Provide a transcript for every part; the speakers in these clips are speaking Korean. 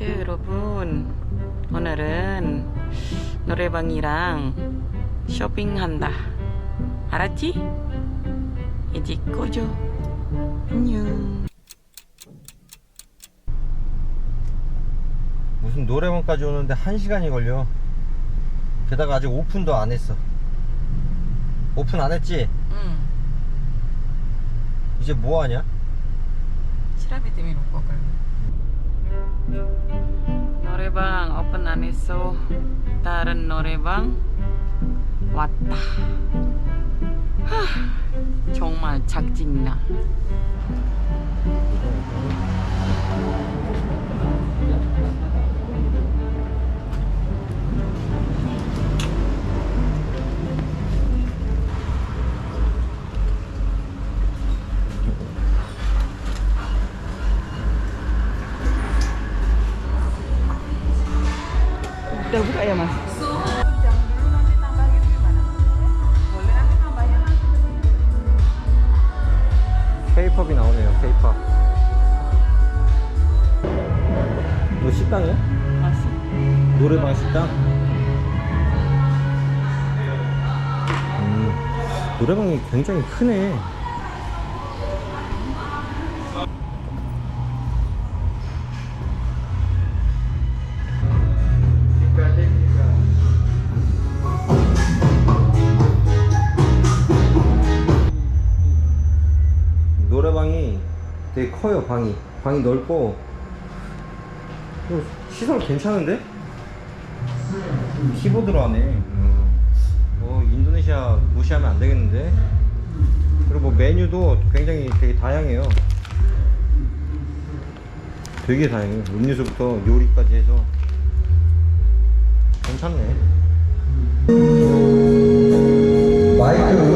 안녕하세요 여러분 오늘은 노래방이랑 쇼핑한다. 알았지? 이제 꺼줘 안녕. 무슨 노래방까지 오는데 1시간이 걸려. 게다가 아직 오픈도 안 했어. 오픈 안 했지? 응. 이제 뭐하냐? 시라비 때문에 올 거거든 노래방 오픈 안 했어. 다른 노래방? 왔다. 하, 정말 작진나 식당이야? masih 노래방 식당? 음, 노래방이 굉장히 크네. 되게 커요 방이 방이 넓고 어, 시설 괜찮은데? 키보드로 하네. 뭐 인도네시아 무시하면 안 되겠는데? 그리고 뭐 메뉴도 굉장히 되게 다양해요. 되게 다양해요. 음료수부터 요리까지 해서. 괜찮네. 마이크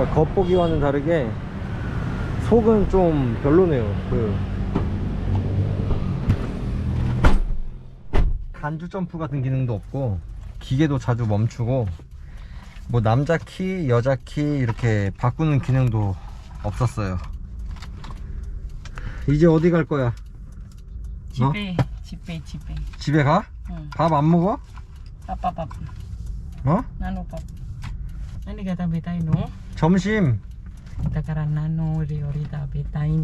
그러니까 겉보기와는 다르게 속은 좀 별로네요 그 간주 점프 같은 기능도 없고 기계도 자주 멈추고 뭐 남자 키 여자 키 이렇게 바꾸는 기능도 없었어요 이제 어디 갈 거야? 집에 집에 집에 집에 가? 응. 밥 안 먹어? apa apa 어? pap nanti kata betain no 점심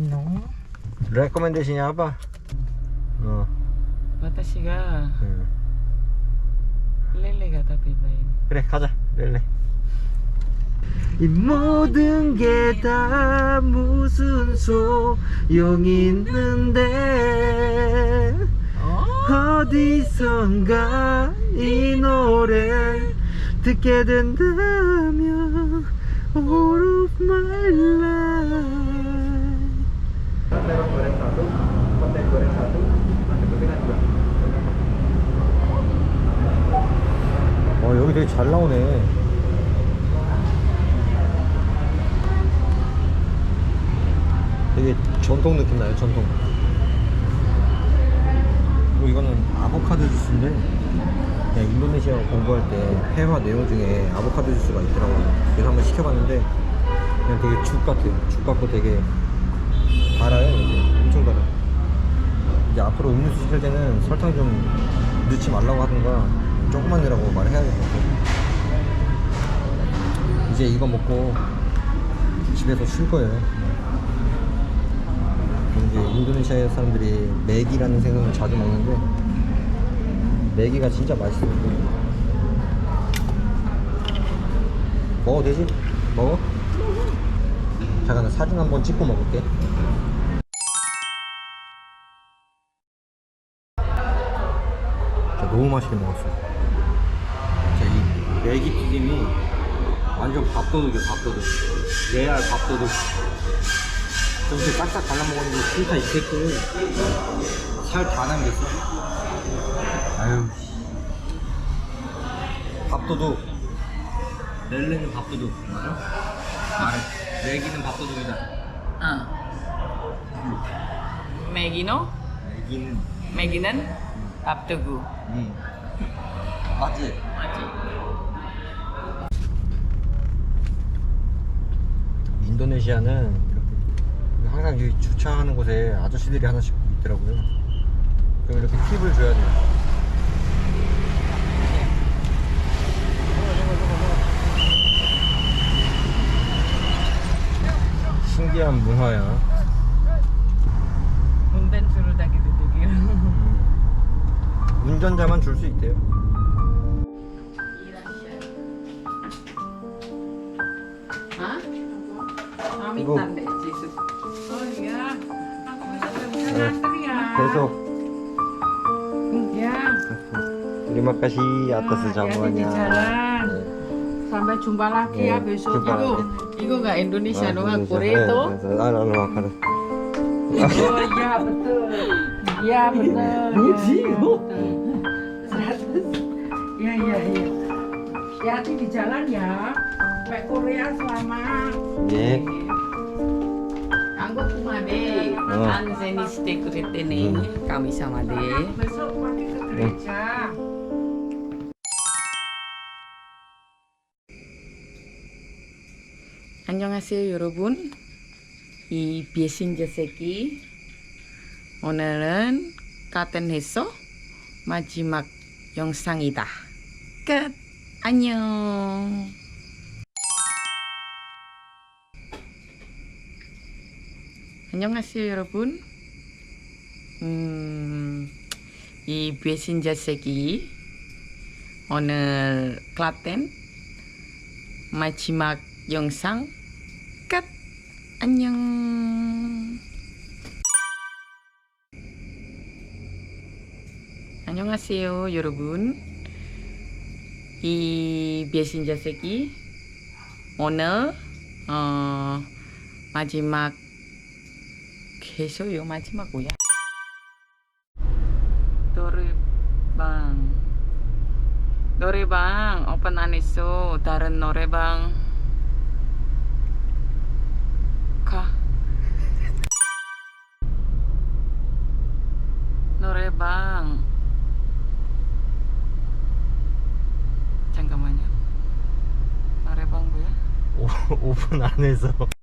no 레코멘데이션이 해봐 어 watashi 응. betain 그래 가자 렐레 이 모든 게 다 무슨 소용이 있는데 어디선가 이 노래 듣게 된다면 All of my life pimpinan dua. 되게 잘 나오네. 되게 전통 느낌 나요, 전통. 그리고 이거는 아보카도 주스인데, 인도네시아 공부할 때 회화 내용 중에 아보카도 주스가 있더라고요. 그래서 한번 시켜봤는데, 그냥 되게 죽 같아요. 죽 같고 되게 달아요, 이렇게. 엄청 달아. 이제 앞으로 음료수 시킬 때는 설탕 좀 넣지 말라고 하든가, 조금만 넣으라고 말해야 될 것 같아요. 이제 이거 먹고 집에서 쉴 거예요. 이제 인도네시아 사람들이 맥이라는 생선을 자주 먹는데 맥이가 진짜 맛있어요. 먹어도 되지? 먹어? 잠깐 나 사진 한번 찍고 먹을게. 진짜 너무 맛있게 먹었어. 진짜 이 맥이 튀김이 완전 밥도둑이야 밥도둑. 레알 밥도둑. 저렇게 싹싹 발라 먹었는데 진짜 이 새끼 살다 남겼어. 아유. 씨. 밥도둑. 렐레는 밥도둑. 맞아? 말해. 맥이는 밥도둑이다. Ah. Megino, 맥이는. Meginan, Taptugu. 응. 맞지? 인도네시아는 이렇게 항상 여기 주차하는 곳에 아저씨들이 하나씩 있더라고요. 그럼 이렇게 팁을 줘야 돼요. 신기한 문화야. Dah gitu gitu. 운전자만 줄 수 있대요. Oh Eh, ya. 계속 terima kasih atas jamuannya. sampai jumpa lagi ya iya, besok. jumpa itu itu nggak Indonesia dong Korea itu ah oh iya betul. Iya betul. Muji seratus ya ya ya hati di jalan ya. Sampai Korea selamat. Iya. 네 한국 oh. ini, hmm. kami sama deh. besok pakai ke gereja. 안녕하세요 여러분. 이 비에신 저세기 오늘은 카텐에서 마지막 영상이다. 끝. 안녕. 안녕하세요 여러분. 음, 이 비에신 저세기 오늘 클라텐 마지막 영상 끝. 안녕. 안녕하세요, 여러분. 이 비에신 자세기 오늘 어 마지막 계속요 마지막 뭐야? 노래방 노래방 오픈 안 했어. 다른 노래방 가. 노래방. 잠깐